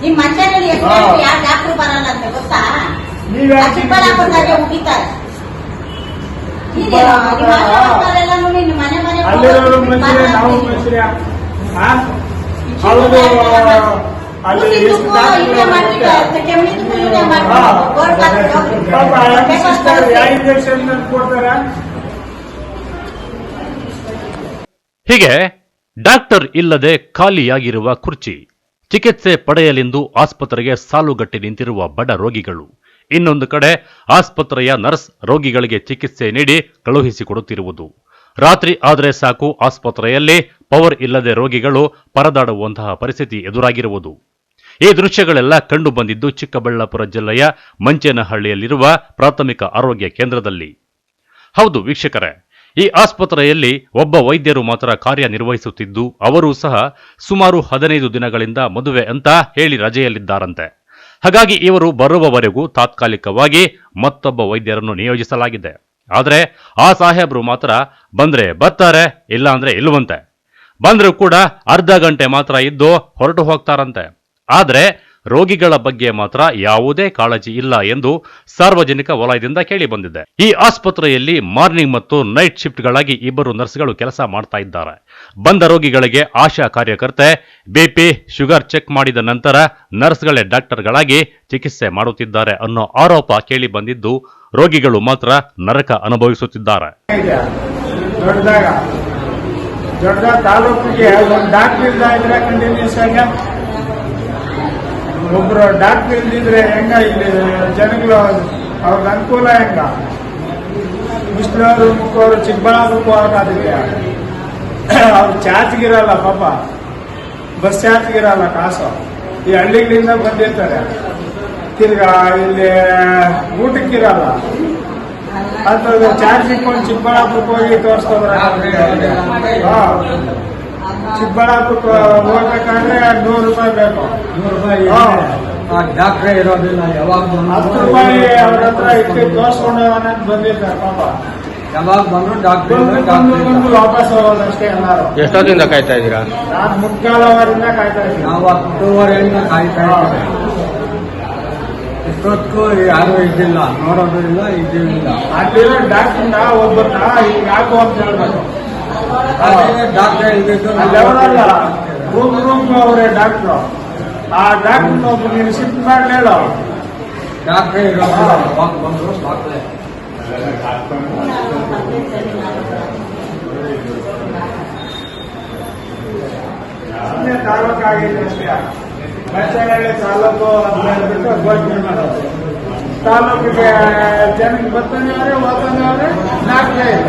ನಿಮ್ ಮಂಚನಲ್ಲಿ ಎಷ್ಟು ಯಾವ ಡಾಕ್ಟ್ರು ಬರಲ್ಲ ಅಂತ ಗೊತ್ತಾ ಚಿಕ್ಕಬಳ್ಳಾಪುರದಾಗೆ ನಿನ್ನ ಮನೆ ಮನೆ ಇಂಜೆಕ್ಷನ್ ಮನುಷ್ಯರೇ ಹೀಗೆ ಡಾಕ್ಟರ್ ಇಲ್ಲದೆ ಖಾಲಿಯಾಗಿರುವ ಕುರ್ಚಿ, ಚಿಕಿತ್ಸೆ ಪಡೆಯಲೆಂದು ಆಸ್ಪತ್ರೆಗೆ ಸಾಲುಗಟ್ಟಿ ನಿಂತಿರುವ ಬಡ ರೋಗಿಗಳು. ಇನ್ನೊಂದು ಕಡೆ ಆಸ್ಪತ್ರೆಯ ನರ್ಸ್ ರೋಗಿಗಳಿಗೆ ಚಿಕಿತ್ಸೆ ನೀಡಿ ಕಳುಹಿಸಿಕೊಡುತ್ತಿರುವುದು. ರಾತ್ರಿ ಆದರೆ ಸಾಕು, ಆಸ್ಪತ್ರೆಯಲ್ಲಿ ಪವರ್ ಇಲ್ಲದೆ ರೋಗಿಗಳು ಪರದಾಡುವಂತಹ ಪರಿಸ್ಥಿತಿ ಎದುರಾಗಿರುವುದು. ಈ ದೃಶ್ಯಗಳೆಲ್ಲ ಕಂಡು ಬಂದಿದ್ದು ಚಿಕ್ಕಬಳ್ಳಾಪುರ ಜಿಲ್ಲೆಯ ಮಂಚೇನಹಳ್ಳಿಯಲ್ಲಿರುವ ಪ್ರಾಥಮಿಕ ಆರೋಗ್ಯ ಕೇಂದ್ರದಲ್ಲಿ. ಹೌದು ವೀಕ್ಷಕರೇ ಈ ಆಸ್ಪತ್ರೆಯಲ್ಲಿ ಒಬ್ಬ ವೈದ್ಯರು ಮಾತ್ರ ಕಾರ್ಯನಿರ್ವಹಿಸುತ್ತಿದ್ದು, ಅವರೂ ಸಹ ಸುಮಾರು ಹದಿನೈದು ದಿನಗಳಿಂದ ಮದುವೆ ಅಂತ ಹೇಳಿ ರಜೆಯಲ್ಲಿದ್ದಾರಂತೆ. ಹಾಗಾಗಿ ಇವರು ಬರುವವರೆಗೂ ತಾತ್ಕಾಲಿಕವಾಗಿ ಮತ್ತೊಬ್ಬ ವೈದ್ಯರನ್ನು ನಿಯೋಜಿಸಲಾಗಿದೆ. ಆದರೆ ಆ ಸಾಹೇಬರು ಮಾತ್ರ ಬಂದ್ರೆ ಬರ್ತಾರೆ ಇಲ್ಲ ಅಂದ್ರೆ ಇಲ್ಲವಂತೆ ಬಂದರೂ ಕೂಡ ಅರ್ಧ ಗಂಟೆ ಮಾತ್ರ ಇದ್ದು ಹೊರಟು ಹೋಗ್ತಾರಂತೆ. ಆದರೆ ರೋಗಿಗಳ ಬಗ್ಗೆ ಮಾತ್ರ ಯಾವುದೇ ಕಾಳಜಿ ಇಲ್ಲ ಎಂದು ಸಾರ್ವಜನಿಕ ವಲಯದಿಂದ ಕೇಳಿಬಂದಿದೆ. ಈ ಆಸ್ಪತ್ರೆಯಲ್ಲಿ ಮಾರ್ನಿಂಗ್ ಮತ್ತು ನೈಟ್ ಶಿಫ್ಟ್ಗಳಾಗಿ ಇಬ್ಬರು ನರ್ಸ್ಗಳು ಕೆಲಸ ಮಾಡ್ತಾ ಇದ್ದಾರೆ. ಬಂದ ರೋಗಿಗಳಿಗೆ ಆಶಾ ಕಾರ್ಯಕರ್ತೆ ಬಿಪಿ ಶುಗರ್ ಚೆಕ್ ಮಾಡಿದ ನಂತರ ನರ್ಸ್ಗಳೇ ಡಾಕ್ಟರ್ಗಳಾಗಿ ಚಿಕಿತ್ಸೆ ಮಾಡುತ್ತಿದ್ದಾರೆ ಅನ್ನೋ ಆರೋಪ ಕೇಳಿ ಬಂದಿದ್ದು ರೋಗಿಗಳು ಮಾತ್ರ ನರಕ ಅನುಭವಿಸುತ್ತಿದ್ದಾರೆ. ದೊಡ್ಡದಾಗ ತಾಲೂಕಿಗೆ ಒಂದು ಡಾಕ್ಟರ್ ಇಲ್ಲ ಕಂಟಿನ್ಯೂಸ್ ಆಗಿ ಒಬ್ರು ಡಾಕ್ಟರ್ ಇಲ್ದಿದ್ರೆ ಹೆಂಗ ಇಲ್ಲಿ ಜನಗಳು ಅವ್ರಿಗೆ ಅನುಕೂಲ ಹೆಂಗ? ಮುಸ್ಲಿಮರು ಮುಖವರು ಚಿಕ್ಕಬಳ್ಳಾಪುರಕ್ಕೂ ಹೋಗೋದಿಲ್ಲ ಅವ್ರು ಚಾರ್ಜ್ಗಿರಲ್ಲ ಪಾಪ. ಬಸ್ ಚಾರ್ಜ್ಗಿರಲ್ಲ ಕಾಸು. ಈ ಹಳ್ಳಿಗಳಿಂದ ಬಂದಿರ್ತಾರೆ. ತಿರ್ಗಾ ಇಲ್ಲಿ, ಊಟಕ್ಕಿರಲ್ಲ. ಅಂತ ಚಾರ್ಜ್ ಇಟ್ಕೊಂಡು ಚಿಕ್ಕಬಳ್ಳಾಪುರಕ್ಕೆ ಹೋಗಿ ತೋರಿಸ್ಕೊಂಡ್ರೆ ಚಿಕ್ಕಬಳ್ಳಾಪುರಕ್ಕೆ ಹೋಗ್ಬೇಕಂದ್ರೆ ನೂರು ರೂಪಾಯಿ ಬೇಕು. ನೂರು ರೂಪಾಯಿ. ಆ ಡಾಕ್ಟ್ರೇ ಇರೋದಿಲ್ಲ ಯಾವಾಗ ಹತ್ತು ರೂಪಾಯಿ ಅವ್ರ ಹತ್ರ ಇಟ್ಟು ತೋರಿಸ್ಕೊಂಡು ಹೋಗೋಣ ಬಂದಿರ್ತಾರೆ ಪಾಪ. ಯಾವಾಗ ಬಂದ್ರು ಡಾಕ್ಟರ್ ಬಂದು ವಾಪಸ್ ಹೋಗೋದಷ್ಟೇ ಎಲ್ಲಾರು. ಎಷ್ಟೊತ್ತಿಂದ ಕಾಯ್ತಾ ಇದ್ದೀರಾ? ನಾನು ಮುಕ್ಕಾಲವರಿಂದ ಕಾಯ್ತಾ ಇದ್ದೀನಿ. ನಾವು ಹತ್ತುವರೆಯಿಂದ ಕಾಯ್ತಾ ಇದ್ದೀವಿ. ಇಷ್ಟೊತ್ತು ಯಾರು ಇದ್ದಿಲ್ಲ ನೋಡೋದಿಲ್ಲ ಇದ್ದಿಲ್ಲ. ಅಲ್ಲಿರೋ ಡಾಕ್ಟ್ರಿಂದ ಒಬ್ಬರನ್ನ ಈಗ ಯಾಕೋ ಅಂತ ಹೇಳ್ಬೇಕು. ರೂಮ್ ರೂಮ್ ಅವರೇ ಡಾಕ್ಟ್ರು ಆ ಡಾಕ್ಟರ್ನ ಒಬ್ಬ ನೀನು ಶಿಫ್ಟ್ ಮಾಡಿ ಹೇಳು ಡಾಕ್ಟ್ರೇ ಇರೋದಿಲ್ಲ ಯಾವಾಗ ಬಂದ್ರು ಡಾಕ್ಟ್ರೇ ಸುಮ್ಮನೆ ತಾಲೂಕು ಆಗಿದೆ ಅಷ್ಟೇ ಬಚ್ಚನಹಳ್ಳಿ ತಾಲೂಕು ಅಂತ ಹೇಳ್ಬಿಟ್ಟು ಘೋಷಣೆ ಮಾಡೋದು ತಾಲೂಕಿಗೆ ಜನಕ್ಕೆ ಬರ್ತಾನೆ ಅವರೇ ಹೋಗ್ತಾನೆ ಅವರೇ ನಾಲ್ಕೇ ಇಲ್ಲ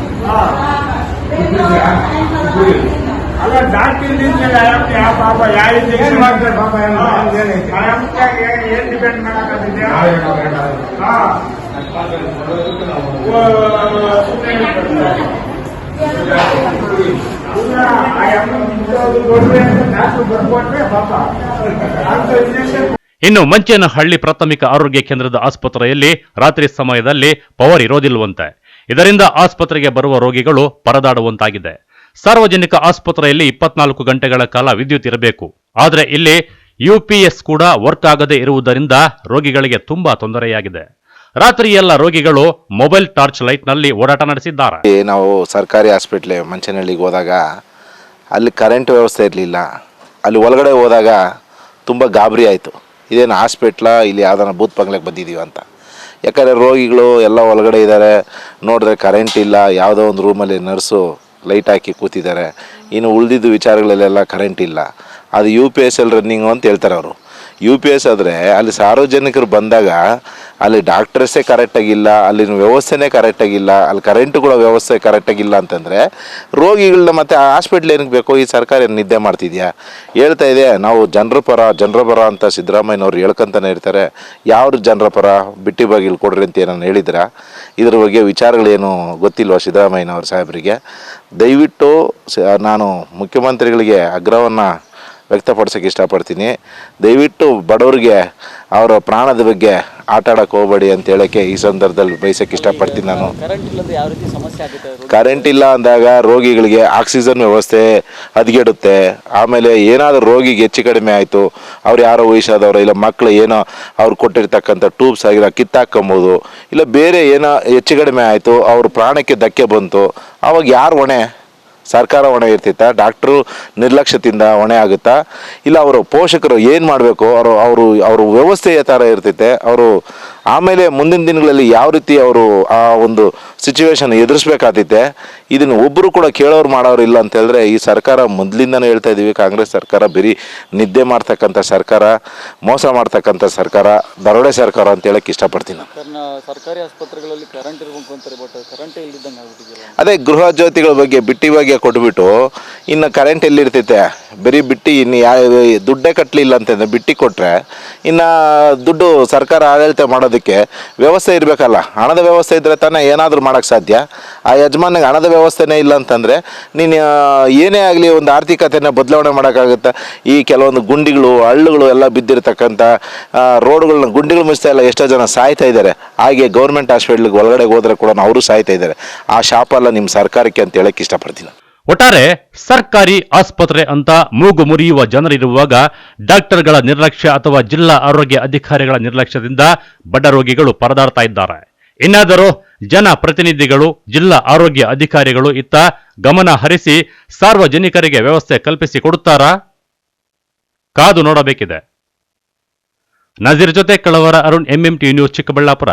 ಅಲ್ಲ ಡಾಕ್ಟರ್ ಯಾವ ಪಾಪ ಯಾವ ಇಂಜೆಕ್ಷನ್ ಮಾಡ್ತಾರೆ ಪಾಪ ಏನ್ ಡಿಪೆಂಡ್ ಇನ್ನು ಮಂಚೇನಹಳ್ಳಿ ಪ್ರಾಥಮಿಕ ಆರೋಗ್ಯ ಕೇಂದ್ರದ ಆಸ್ಪತ್ರೆಯಲ್ಲಿ ರಾತ್ರಿ ಸಮಯದಲ್ಲಿ ಪವರ್ ಇರೋದಿಲ್ವಂತೆ ಇದರಿಂದ ಆಸ್ಪತ್ರೆಗೆ ಬರುವ ರೋಗಿಗಳು ಪರದಾಡುವಂತಾಗಿದೆ. ಸಾರ್ವಜನಿಕ ಆಸ್ಪತ್ರೆಯಲ್ಲಿ ಇಪ್ಪತ್ನಾಲ್ಕು ಗಂಟೆಗಳ ಕಾಲ ವಿದ್ಯುತ್ ಇರಬೇಕು. ಆದರೆ ಇಲ್ಲಿ ಯುಪಿಎಸ್ ಕೂಡ ವರ್ಕ್ ಆಗದೆ ಇರುವುದರಿಂದ ರೋಗಿಗಳಿಗೆ ತುಂಬಾ ತೊಂದರೆಯಾಗಿದೆ. ರಾತ್ರಿ ಎಲ್ಲ ರೋಗಿಗಳು ಮೊಬೈಲ್ ಟಾರ್ಚ್ ಲೈಟ್ನಲ್ಲಿ ಓಡಾಟ ನಡೆಸಿದ್ದಾರೆ. ನಾವು ಸರ್ಕಾರಿ ಹಾಸ್ಪಿಟ್ಲ್ ಮಂಚನಹಳ್ಳಿಗೆ ಹೋದಾಗ ಅಲ್ಲಿ ಕರೆಂಟ್ ವ್ಯವಸ್ಥೆ ಇರಲಿಲ್ಲ. ಅಲ್ಲಿ ಒಳಗಡೆ ಹೋದಾಗ ತುಂಬ ಗಾಬರಿ ಆಯಿತು. ಇದೇನು ಹಾಸ್ಪಿಟ್ಲ, ಇಲ್ಲಿ ಯಾವ್ದಾನ ಬೂತ್ ಬಂಗ್ಲೆಗೆ ಬಂದಿದ್ದೀವಿ ಅಂತ. ಯಾಕಂದರೆ ರೋಗಿಗಳು ಎಲ್ಲ ಒಳಗಡೆ ಇದ್ದಾರೆ. ನೋಡಿದ್ರೆ ಕರೆಂಟ್ ಇಲ್ಲ, ಯಾವುದೋ ಒಂದು ರೂಮಲ್ಲಿ ನರ್ಸು ಲೈಟ್ ಹಾಕಿ ಕೂತಿದ್ದಾರೆ. ಇನ್ನು ಉಳಿದಿದ್ದು ವಿಚಾರಗಳಲ್ಲೆಲ್ಲ ಕರೆಂಟ್ ಇಲ್ಲ. ಅದು U P S L running ಅಂತ ಹೇಳ್ತಾರೆ ಅವರು. ಯು ಪಿ ಎಸ್ ಆದರೆ ಅಲ್ಲಿ ಸಾರ್ವಜನಿಕರು ಬಂದಾಗ ಅಲ್ಲಿ ಡಾಕ್ಟರ್ಸೇ ಕರೆಕ್ಟಾಗಿಲ್ಲ ಅಲ್ಲಿನ ವ್ಯವಸ್ಥೆನೇ ಕರೆಕ್ಟಾಗಿಲ್ಲ ಅಲ್ಲಿ ಕರೆಂಟುಗಳ ವ್ಯವಸ್ಥೆ ಕರೆಕ್ಟಾಗಿಲ್ಲ ಅಂತಂದರೆ ರೋಗಿಗಳನ್ನ ಮತ್ತೆ ಹಾಸ್ಪಿಟ್ಲ್ ಏನಕ್ಕೆ ಬೇಕು? ಈ ಸರ್ಕಾರ ಏನು ನಿದ್ದೆ ಮಾಡ್ತಿದ್ಯಾ? ಹೇಳ್ತಾ ಇದೆ, ನಾವು ಜನರ ಪರ ಜನರ ಪರ ಅಂತ ಸಿದ್ದರಾಮಯ್ಯನವ್ರು ಹೇಳ್ಕೊಂತಾನೆ ಇರ್ತಾರೆ. ಯಾವ ಜನರ ಪರ? ಬಿಟ್ಟಿ ಬಾಗಿಲು ಕೊಡ್ರಿ ಅಂತ ಏನೋ ಹೇಳಿದ್ರ? ಇದ್ರ ಬಗ್ಗೆ ವಿಚಾರಗಳೇನು ಗೊತ್ತಿಲ್ವ ಸಿದ್ದರಾಮಯ್ಯನವ್ರ ಸಾಹೇಬರಿಗೆ? ದಯವಿಟ್ಟು ನಾನು ಮುಖ್ಯಮಂತ್ರಿಗಳಿಗೆ ಆಗ್ರಹವನ್ನು ವ್ಯಕ್ತಪಡಿಸೋಕೆ ಇಷ್ಟಪಡ್ತೀನಿ. ದಯವಿಟ್ಟು ಬಡವ್ರಿಗೆ ಅವರ ಪ್ರಾಣದ ಬಗ್ಗೆ ಆಟ ಹೋಗಬೇಡಿ ಅಂತ ಹೇಳೋಕ್ಕೆ ಈ ಸಂದರ್ಭದಲ್ಲಿ ಬಯಸೋಕೆ ಇಷ್ಟಪಡ್ತೀನಿ ನಾನು. ಕರೆಂಟ್ ಇಲ್ಲದೆ ಯಾವ ರೀತಿ ಸಮಸ್ಯೆ ಆಗುತ್ತೆ? ರೋಗಿ- ಕರೆಂಟ್ ಇಲ್ಲ ಅಂದಾಗ ರೋಗಿಗಳಿಗೆ ಆಕ್ಸಿಜನ್ ವ್ಯವಸ್ಥೆ ಹದಗೆಡುತ್ತೆ. ಆಮೇಲೆ ಏನಾದರೂ ರೋಗಿಗೆ ಹೆಚ್ಚು ಕಡಿಮೆ ಆಯಿತು ಅವ್ರು ಯಾರೋ ವಯಸ್ಸಾದವರು ಇಲ್ಲ ಮಕ್ಕಳು ಏನೋ ಅವ್ರು ಕೊಟ್ಟಿರ್ತಕ್ಕಂಥ ಟ್ಯೂಬ್ಸ್ ಆಗಿರೋ ಕಿತ್ತಾಕೊಂಬೋದು ಇಲ್ಲ ಬೇರೆ ಏನೋ ಹೆಚ್ಚು ಕಡಿಮೆ ಆಯಿತು ಅವ್ರ ಪ್ರಾಣಕ್ಕೆ ಧಕ್ಕೆ ಬಂತು ಆವಾಗ ಯಾರು ಹೊಣೆ? ಸರ್ಕಾರ ಹೊಣೆ ಇರ್ತಿತ್ತಾ? ಡಾಕ್ಟ್ರು ನಿರ್ಲಕ್ಷ್ಯದಿಂದ ಹೊಣೆ ಆಗುತ್ತಾ? ಇಲ್ಲ, ಅವರು ಪೋಷಕರು ಏನು ಮಾಡಬೇಕು? ಅವರು ಅವರು ಅವರು ವ್ಯವಸ್ಥೆಯ ಥರ ಇರ್ತೈತೆ ಅವರು ಆಮೇಲೆ ಮುಂದಿನ ದಿನಗಳಲ್ಲಿ ಯಾವ ರೀತಿ ಅವರು ಆ ಒಂದು ಸಿಚುವೇಶನ್ ಎದುರಿಸ್ಬೇಕಾಗ್ತೈತೆ ಇದನ್ನು ಒಬ್ಬರು ಕೂಡ ಕೇಳೋರು ಮಾಡೋರು ಇಲ್ಲ ಅಂತ ಹೇಳಿದ್ರೆ ಈ ಸರ್ಕಾರ ಮೊದಲಿಂದನೂ ಹೇಳ್ತಾ ಇದ್ದೀವಿ ಕಾಂಗ್ರೆಸ್ ಸರ್ಕಾರ ಬರೀ ನಿದ್ದೆ ಮಾಡ್ತಕ್ಕಂಥ ಸರ್ಕಾರ ಮೋಸ ಮಾಡ್ತಕ್ಕಂಥ ಸರ್ಕಾರ ದರೋಡೆ ಸರ್ಕಾರ ಅಂತ ಹೇಳಕ್ಕೆ ಇಷ್ಟಪಡ್ತೀನಿ ನಾನು. ಸರ್ಕಾರಿ ಆಸ್ಪತ್ರೆಗಳಲ್ಲಿ ಕರೆಂಟ್ ಇರಬೇಕು ಅಂತಾರೆ ಬಟ್ ಕರೆಂಟೇ ಇಲ್ದಿದ್ದಂಗೆ ಆಗ್ಬಿಟ್ಟಿದೆ? ಅದೇ ಗೃಹ ಜ್ಯೋತಿಗಳ ಬಗ್ಗೆ ಬಿಟ್ಟಿ ಬಗ್ಗೆ ಕೊಟ್ಬಿಟ್ಟು ಇನ್ನು ಕರೆಂಟ್ ಎಲ್ಲಿರ್ತೈತೆ? ಬರೀ ಬಿಟ್ಟು ಇನ್ನು ಯಾ ದುಡ್ಡೇ ಕಟ್ಟಲಿಲ್ಲ ಅಂತಂದರೆ ಬಿಟ್ಟು ಕೊಟ್ಟರೆ ಇನ್ನು ದುಡ್ಡು ಸರ್ಕಾರ ಆಡಳಿತ ಮಾಡೋದಕ್ಕೆ ವ್ಯವಸ್ಥೆ ಇರಬೇಕಲ್ಲ. ಹಣದ ವ್ಯವಸ್ಥೆ ಇದ್ದರೆ ತಾನೇ ಏನಾದರೂ ಮಾಡೋಕ್ಕೆ ಸಾಧ್ಯ. ಆ ಯಜಮಾನಿಗೆ ಹಣದ ವ್ಯವಸ್ಥೆನೇ ಇಲ್ಲ ಅಂತಂದರೆ ನೀನು ಏನೇ ಆಗಲಿ ಒಂದು ಆರ್ಥಿಕತೆನ ಬದಲಾವಣೆ ಮಾಡೋಕ್ಕಾಗುತ್ತೆ? ಈ ಕೆಲವೊಂದು ಗುಂಡಿಗಳು, ಹಳ್ಳುಗಳು ಎಲ್ಲ ಬಿದ್ದಿರತಕ್ಕಂಥ ರೋಡ್ಗಳನ್ನ ಗುಂಡಿಗಳು ಮುಚ್ತಾ ಇಲ್ಲ, ಎಷ್ಟೋ ಜನ ಸಾಯ್ತಾ ಇದ್ದಾರೆ. ಹಾಗೆ ಗೌರ್ಮೆಂಟ್ ಹಾಸ್ಪಿಟ್ಲಿಗೆ ಒಳಗಡೆ ಹೋದ್ರೆ ಕೂಡ ಅವರು ಸಾಯ್ತಾ ಇದ್ದಾರೆ. ಆ ಶಾಪಲ್ಲ ನಿಮ್ಮ ಸರ್ಕಾರಕ್ಕೆ ಅಂತ ಹೇಳಕ್ಕೆ ಇಷ್ಟಪಡ್ತೀನಿ. ಒಟ್ಟಾರೆ ಸರ್ಕಾರಿ ಆಸ್ಪತ್ರೆ ಅಂತ ಮೂಗು ಮುರಿಯುವ ಜನರಿರುವಾಗ ಡಾಕ್ಟರ್ಗಳ ನಿರ್ಲಕ್ಷ್ಯ ಅಥವಾ ಜಿಲ್ಲಾ ಆರೋಗ್ಯ ಅಧಿಕಾರಿಗಳ ನಿರ್ಲಕ್ಷ್ಯದಿಂದ ಬಡ ರೋಗಿಗಳು ಪರದಾಡ್ತಾ ಇದ್ದಾರೆ. ಇನ್ನಾದರೂ ಜನ ಪ್ರತಿನಿಧಿಗಳು, ಜಿಲ್ಲಾ ಆರೋಗ್ಯ ಅಧಿಕಾರಿಗಳು ಇತ್ತ ಗಮನ ಹರಿಸಿ ಸಾರ್ವಜನಿಕರಿಗೆ ವ್ಯವಸ್ಥೆ ಕಲ್ಪಿಸಿ ಕೊಡುತ್ತಾರಾ? ಕಾದು ನೋಡಬೇಕಿದೆ. ನಜೀರ್ ಜೊತೆ ಕಳವರ ಅರುಣ್ ಎಂಎಂಟಿ ನ್ಯೂಸ್ ಚಿಕ್ಕಬಳ್ಳಾಪುರ.